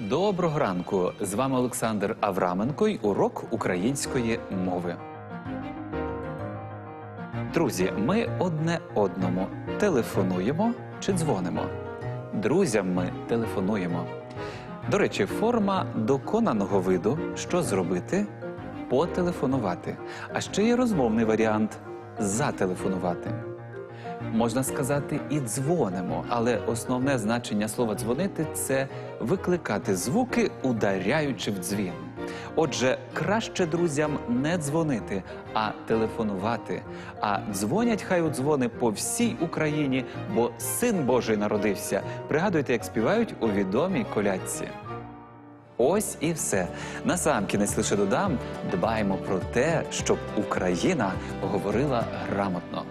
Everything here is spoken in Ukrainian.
Доброго ранку! З вами Олександр Авраменко й урок української мови. Друзі, ми одне одному телефонуємо чи дзвонимо. Друзям ми телефонуємо. До речі, форма доконаного виду, що зробити? Потелефонувати. А ще є розмовний варіант зателефонувати. Можна сказати, і дзвонимо, але основне значення слова дзвонити це викликати звуки, ударяючи в дзвін. Отже, краще друзям не дзвонити, а телефонувати. А дзвонять хай у дзвони по всій Україні, бо син Божий народився. Пригадуйте, як співають у відомій колядці. Ось і все. Насамкінець лише додам: дбаємо про те, щоб Україна говорила грамотно.